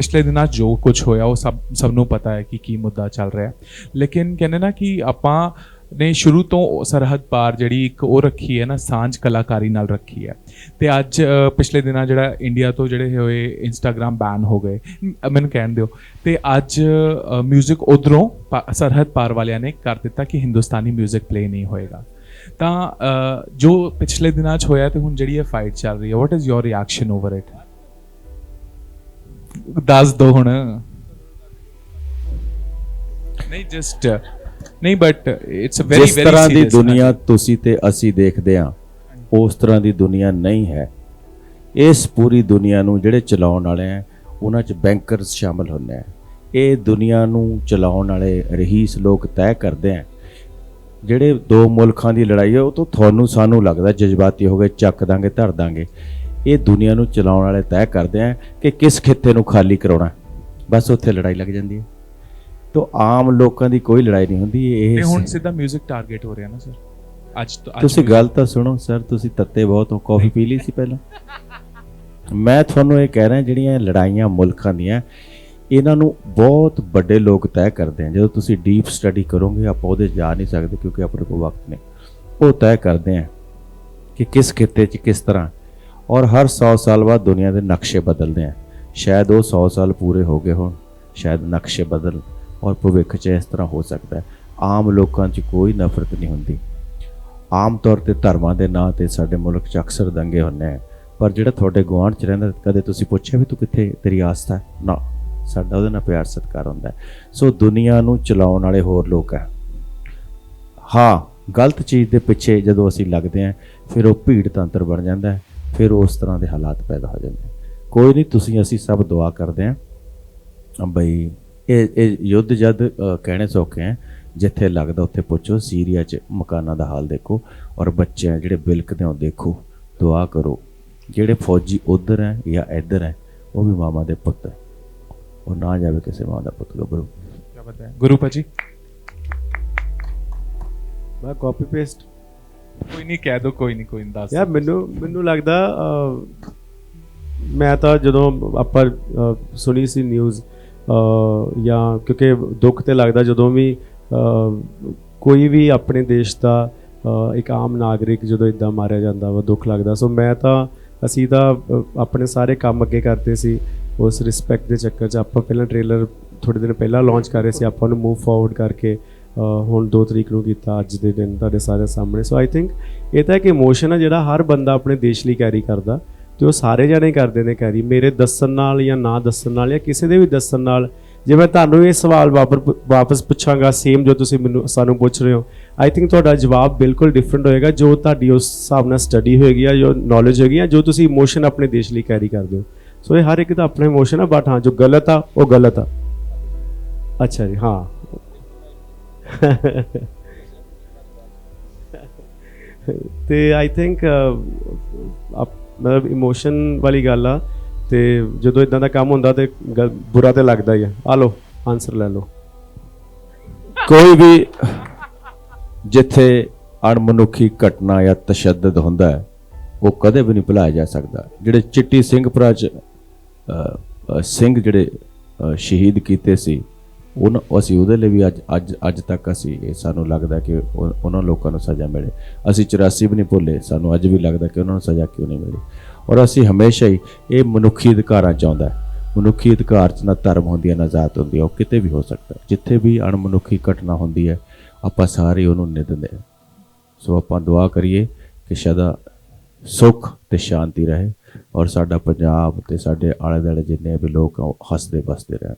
ਪਿਛਲੇ ਦਿਨਾਂ 'ਚ ਜੋ ਕੁਝ ਹੋਇਆ ਉਹ ਸਭ ਸਭ ਨੂੰ ਪਤਾ ਹੈ ਕਿ ਕੀ ਮੁੱਦਾ ਚੱਲ ਰਿਹਾ ਹੈ ਲੇਕਿਨ ਕਹਿੰਦੇ ਨਾ ਕਿ ਆਪਾਂ ਨੇ ਸ਼ੁਰੂ ਤੋਂ ਉਹ ਸਰਹੱਦ ਪਾਰ ਜਿਹੜੀ ਇੱਕ ਉਹ ਰੱਖੀ ਹੈ ਨਾ ਸਾਂਝ ਕਲਾਕਾਰੀ ਨਾਲ ਰੱਖੀ ਹੈ ਤੇ ਅੱਜ ਅ, ਪਿਛਲੇ ਦਿਨਾਂ ਜਿਹੜਾ ਇੰਡੀਆ ਤੋਂ ਜਿਹੜੇ ਹੋਏ ਇੰਸਟਾਗ੍ਰam ਬੈਨ ਹੋ ਗਏ ਮ- ਮੈਨੂੰ ਕਹਿਣ ਦਿਓ ਤੇ ਅੱਜ 뮤직 ਉਧਰੋਂ ਸਰਹੱਦ ਪਾਰ ਵਾਲਿਆਂ ਨੇ ਕਰ ਦਿੱਤਾ ਕਿ ਹਿੰਦੁਸਤਾਨੀ 뮤직 ਪਲੇ ਨਹੀਂ ਹੋਏਗਾ ਤਾਂ ਅ, ਜੋ ਪਿਛਲੇ ਦਿਨਾਂ 'ਚ ਹੋਇਆ ਤੇ ਹੁਣ ਜਿਹੜੀ ਇਹ ਫਾਈਟ ਚੱਲ ਰਹੀ ਹੈ what is your reaction over it ਦੱਸ ਦੋ ਹੁਣ। ਨਹੀਂ ਜਸਟ ਨਹੀਂ ਬਟ ਇਟਸ ਅ ਵੈਰੀ ਜਿਸ ਵੈਰੀ ਤਰ੍ਹਾਂ ਦੀ ਦੁਨੀਆ ਤੁਸੀਂ ਤੇ ਅਸੀਂ ਦੇਖਦੇ ਹਾਂ ਉਸ ਤਰ੍ਹਾਂ ਦੀ ਦੁਨੀਆ ਨਹੀਂ ਹੈ। ਇਸ ਪੂਰੀ ਦੁਨੀਆ ਨੂੰ ਜਿਹੜੇ ਚਲਾਉਣ ਵਾਲੇ ਆ ਉਹਨਾਂ 'ਚ ਬੈਂਕਰਸ ਸ਼ਾਮਲ ਹੁੰਦੇ ਆ ਇਹ ਦੁਨੀਆ ਨੂੰ ਚਲਾਉਣ ਵਾਲੇ ਰਹੀਸ ਲੋਕ ਤੈਅ ਕਰਦੇ ਆ ਜਿਹੜੇ ਦੋ ਮੁਲਕਾਂ ਦੀ ਲੜਾਈ ਹੈ ਉਹ ਤੋਂ ਤੁਹਾਨੂੰ ਸਾਨੂੰ ਲੱਗਦਾ ਜਜ਼ਬਾਤੀ ਹੋ ਗਏ ਚੱਕ ਦਾਂਗੇ ਧਰ ਦਾਂਗੇ। ਇਹ ਦੁਨੀਆ ਨੂੰ ਚਲਾਉਣ ਵਾਲੇ ਤੈਅ ਕਰਦੇ ਆ ਕਿ ਕਿਸ ਖਿੱਤੇ ਨੂੰ ਖਾਲੀ ਕਰਾਉਣਾ ਬਸ ਉੱਥੇ ਲੜਾਈ ਲੱਗ ਜਾਂਦੀ ਹੈ। ਤੋਂ ਆਮ ਲੋਕਾਂ ਦੀ ਕੋਈ ਲੜਾਈ ਨਹੀਂ ਹੁੰਦੀ ਤੇ ਇਹ ਹੁਣ ਸਿੱਧਾ 뮤직 ਟਾਰਗੇਟ ਹੋ ਰਿਹਾ ਨਾ ਸਰ ਅੱਜ ਤੁਸੀਂ ਗੱਲ ਤਾਂ ਸੁਣੋ ਸਰ ਤੁਸੀਂ ਤੱਤੇ ਬਹੁਤ ਹੋ ਕਾਫੀ ਪੀ ਲਈ ਸੀ ਪਹਿਲਾਂ। ਮੈਂ ਤੁਹਾਨੂੰ ਇਹ ਕਹਿ ਰਿਹਾ ਜਿਹੜੀਆਂ ਲੜਾਈਆਂ ਮੁਲਕਾਂ ਦੀਆਂ ਇਹਨਾਂ ਨੂੰ ਬਹੁਤ ਵੱਡੇ ਲੋਕ ਤੈਅ ਕਰਦੇ ਆ। ਜਦੋਂ ਤੁਸੀਂ ਡੀਪ ਸਟੱਡੀ ਕਰੋਗੇ ਆਪਾਂ ਉਹਦੇ ਜਾ ਨਹੀਂ ਸਕਦੇ ਕਿਉਂਕਿ ਆਪਣੇ ਕੋਲ ਵਕਤ ਨਹੀਂ। ਉਹ ਤੈਅ ਕਰਦੇ ਆ ਕਿ ਕਿਸ ਖਿੱਤੇ 'ਚ ਕਿਸ ਤਰ੍ਹਾਂ ਔਰ ਹਰ 100 ਸਾਲ ਬਾਅਦ ਦੁਨੀਆ ਦੇ ਨਕਸ਼ੇ ਬਦਲਦੇ ਆ। ਸ਼ਾਇਦ ਉਹ 100 ਸਾਲ ਪੂਰੇ ਹੋ ਗਏ ਹੋਣ, ਸ਼ਾਇਦ ਨਕਸ਼ੇ ਬਦਲ ਔਰ ਭਵਿੱਖ 'ਚ ਇਸ ਤਰ੍ਹਾਂ ਹੋ ਸਕਦਾ ਹੈ। ਆਮ ਲੋਕਾਂ 'ਚ ਕੋਈ ਨਫ਼ਰਤ ਨਹੀਂ ਹੁੰਦੀ। ਆਮ ਤੌਰ ਤੇ ਧਰਮਾਂ ਦੇ ਨਾਂ ਤੇ ਸਾਡੇ ਮੁਲਕ 'ਚ ਅਕਸਰ ਦੰਗੇ ਹੁੰਦੇ ਆ। ਪਰ ਜਿਹੜਾ ਤੁਹਾਡੇ ਗੁਆਂਢ 'ਚ ਰਹਿੰਦਾ, ਕਦੇ ਤੁਸੀਂ ਪੁੱਛਿਆ ਵੀ ਤੂੰ ਕਿੱਥੇ, ਤੇਰੀ ਆਸਥਾ ਹੈ? ਨਾ। ਸਾਡਾ ਉਹਦੇ ਨਾਲ ਪਿਆਰ ਸਤਿਕਾਰ ਹੁੰਦਾ ਸੋ ਦੁਨੀਆ ਨੂੰ ਚਲਾਉਣ ਵਾਲੇ ਹੋਰ ਲੋਕ ਹੈ। ਹਾਂ, ਗਲਤ ਚੀਜ਼ ਦੇ ਪਿੱਛੇ ਜਦੋਂ ਅਸੀਂ ਲੱਗਦੇ ਹਾਂ, ਫਿਰ ਉਹ ਭੀੜ ਤੰਤਰ ਬਣ ਜਾਂਦਾ ਹੈ। ਫਿਰ ਉਸ ਤਰ੍ਹਾਂ ਦੇ ਹਾਲਾਤ ਪੈਦਾ ਹੋ ਜਾਂਦੇ। ਕੋਈ ਨਹੀਂ ਤੁਸੀਂ ਅਸੀਂ ਸਭ ਦੁਆ ਕਰਦੇ ਹਾਂ। ਬਈ ਇਹ ਇਹ ਯੁੱਧ ਜਦ ਕਹਿਣੇ ਸੌਖੇ ਹੈ। ਜਿੱਥੇ ਲੱਗਦਾ ਉੱਥੇ ਪੁੱਛੋ ਸੀਰੀਆ 'ਚ ਮਕਾਨਾਂ ਦਾ ਹਾਲ ਦੇਖੋ ਔਰ ਬੱਚੇ ਆ ਜਿਹੜੇ ਬਿਲਕਦੇ ਹੋ ਦੇਖੋ ਦੁਆ ਕਰੋ। ਜਿਹੜੇ ਫੌਜੀ ਉਧਰ ਹੈ ਜਾਂ ਇੱਧਰ ਹੈ ਉਹ ਵੀ ਮਾਮਾ ਦੇ ਪੁੱਤ ਹੈ। ਉਹ ਨਾ ਜਾਵੇ ਕਿਸੇ ਮਾਂ ਦਾ ਪੁੱਤ ਗੱਭਰੂ। ਕੀ ਪਤਾ ਹੈ? ਗੁਰੂ ਭਾਜੀ। ਮੈਂ ਕਾਪੀ ਪੇਸਟ ਕੋਈ ਨਹੀਂ ਕਹਿ ਦੋ ਕੋਈ ਨਹੀਂ ਕੋਈ ਨਹੀਂ ਦੱਸ ਯਾਰ ਮੈਨੂੰ ਮੈਨੂੰ ਲੱਗਦਾ ਮੈਂ ਤਾਂ ਜਦੋਂ ਆਪਾਂ ਸੁਣੀ ਸੀ ਨਿਊਜ਼ ਜਾਂ ਕਿਉਂਕਿ ਦੁੱਖ ਤੇ ਲੱਗਦਾ ਜਦੋਂ ਵੀ ਕੋਈ ਵੀ ਆਪਣੇ ਦੇਸ਼ ਦਾ ਇੱਕ ਆਮ ਨਾਗਰਿਕ ਜਦੋਂ ਇਦਾਂ ਮਾਰਿਆ ਜਾਂਦਾ ਵਾ ਦੁੱਖ ਲੱਗਦਾ। ਸੋ ਮੈਂ ਤਾਂ ਅਸੀਂ ਤਾਂ ਆਪਣੇ ਸਾਰੇ ਕੰਮ ਅੱਗੇ ਕਰਦੇ ਸੀ ਉਸ ਰਿਸਪੈਕਟ ਦੇ ਚੱਕਰ 'ਚ ਆਪਾਂ ਪਹਿਲਾਂ ਟ੍ਰੇਲਰ ਥੋੜੇ ਦਿਨ ਪਹਿਲਾਂ ਲਾਂਚ ਕਰ ਰਹੇ ਸੀ ਆਪਾਂ ਉਹਨੂੰ ਮੂਵ ਫਾਰਵਰਡ ਕਰਕੇ ਹੁਣ 2 ਤਰੀਕ ਨੂੰ ਕੀਤਾ, ਅੱਜ ਦੇ ਦਿਨ ਤੁਹਾਡੇ ਸਾਰੇ ਸਾਹਮਣੇ। ਸੋ ਆਈ ਥਿੰਕ ਇਹ ਤਾਂ ਇੱਕ ਇਮੋਸ਼ਨ ਹੈ ਜਿਹੜਾ ਹਰ ਬੰਦਾ ਆਪਣੇ ਦੇਸ਼ ਲਈ ਕੈਰੀ ਕਰਦਾ। ਤੇ ਉਹ ਸਾਰੇ ਜਣੇ ਕਰਦੇ ਨੇ ਕੈਰੀ ਮੇਰੇ ਦੱਸਣ ਨਾਲ ਜਾਂ ਨਾ ਦੱਸਣ ਨਾਲ ਜਾਂ ਕਿਸੇ ਦੇ ਵੀ ਦੱਸਣ ਨਾਲ, ਜੇ ਮੈਂ ਤੁਹਾਨੂੰ ਇਹ ਸਵਾਲ ਵਾਪਰ ਵਾਪਸ ਪੁੱਛਾਂਗਾ ਸੇਮ ਜੋ ਤੁਸੀਂ ਮੈਨੂੰ, ਸਾਨੂੰ ਪੁੱਛ ਰਹੇ ਹੋ ਆਈ ਥਿੰਕ ਤੁਹਾਡਾ ਜਵਾਬ ਬਿਲਕੁਲ ਡਿਫਰੈਂਟ ਹੋਏਗਾ, ਜੋ ਤੁਹਾਡੀ ਉਸ ਹਿਸਾਬ ਨਾਲ ਸਟੱਡੀ ਹੋਏਗੀ ਜਾਂ ਜੋ ਨੌਲੇਜ ਹੋਏਗੀ ਜਾਂ ਜੋ ਤੁਸੀਂ ਇਮੋਸ਼ਨ ਆਪਣੇ ਦੇਸ਼ ਲਈ ਕੈਰੀ ਕਰਦੇ ਹੋ। ਸੋ ਇਹ ਹਰ ਇੱਕ ਦਾ ਆਪਣਾ ਇਮੋਸ਼ਨ ਆ ਬਟ ਹਾਂ, ਜੋ ਗਲਤ ਆ, ਉਹ ਗਲਤ ਆ। ਅੱਛਾ ਜੀ, ਹਾਂ। ਤੇ ਆਈ ਥਿੰਕ ਮਤਲਬ ਇਮੋਸ਼ਨ ਵਾਲੀ ਗੱਲ ਆ, ਤੇ ਜਦੋਂ ਇਦਾਂ ਦਾ ਕੰਮ ਹੁੰਦਾ ਤੇ ਗ- ਬੁਰਾ ਤੇ ਲੱਗਦਾ ਹੀ ਆ। ਆ ਲਓ ਆਨਸਰ ਲੈ ਲਓ। ਕੋਈ ਵੀ ਜਿੱਥੇ ਅਣਮਨੁੱਖੀ ਘਟਨਾ ਜਾਂ ਤਸ਼ੱਦਦ ਹੁੰਦਾ ਹੈ, ਉਹ ਕਦੇ ਵੀ ਨਹੀਂ ਭੁਲਾਇਆ ਜਾ ਸਕਦਾ। ਜਿਹੜੇ ਚਿੱਟੀ ਸਿੰਘਪੁਰਾ ਚ ਸਿੰਘ ਜਿਹੜੇ ਸ਼ਹੀਦ ਕੀਤੇ ਸੀ ਉਹਨਾਂ ਅਸੀਂ ਉਹਦੇ ਲਈ ਵੀ ਅੱਜ ਅੱਜ ਅੱਜ ਤੱਕ ਅਸੀਂ, ਇਹ ਸਾਨੂੰ ਲੱਗਦਾ ਕਿ ਉਹ- ਉਹਨਾਂ ਲੋਕਾਂ ਨੂੰ ਸਜ਼ਾ ਮਿਲੇ। ਅਸੀਂ 84 ਵੀ ਨਹੀਂ ਭੁੱਲੇ, ਸਾਨੂੰ ਅੱਜ ਵੀ ਲੱਗਦਾ ਕਿ ਉਹਨਾਂ ਨੂੰ ਸਜ਼ਾ ਕਿਉਂ ਨਹੀਂ ਮਿਲੀ। ਔਰ ਅਸੀਂ ਹਮੇਸ਼ਾ ਹੀ ਇਹ ਮਨੁੱਖੀ ਅਧਿਕਾਰਾਂ ਚਾਹੁੰਦਾ ਹੈ। ਮਨੁੱਖੀ ਅਧਿਕਾਰ ਚ ਨਾ ਧਰਮ ਹੁੰਦੀ ਹੈ, ਨਾ ਜ਼ਾਤ ਹੁੰਦੀ ਹੈ, ਉਹ ਕਿਤੇ ਵੀ ਹੋ ਸਕਦਾ ਜਿੱਥੇ ਵੀ ਅਣਮਨੁੱਖੀ ਘਟਨਾ ਹੁੰਦੀ ਹੈ, ਆਪਾਂ ਸਾਰੇ ਉਹਨੂੰ ਨਿੰਦਦੇ ਹਾਂ। ਸੋ ਆਪਾਂ ਦੁਆ ਕਰੀਏ ਕਿ ਸਦਾ ਸੁੱਖ ਤੇ ਸ਼ਾਂਤੀ ਰਹੇ ਔਰ ਸਾਡਾ ਪੰਜਾਬ ਤੇ ਸਾਡੇ ਆਲੇ ਦੁਆਲੇ ਜਿੰਨੇ ਵੀ ਲੋਕ ਆ, ਉਹ ਹੱਸਦੇ ਬਸਦੇ ਰਹਿਣ।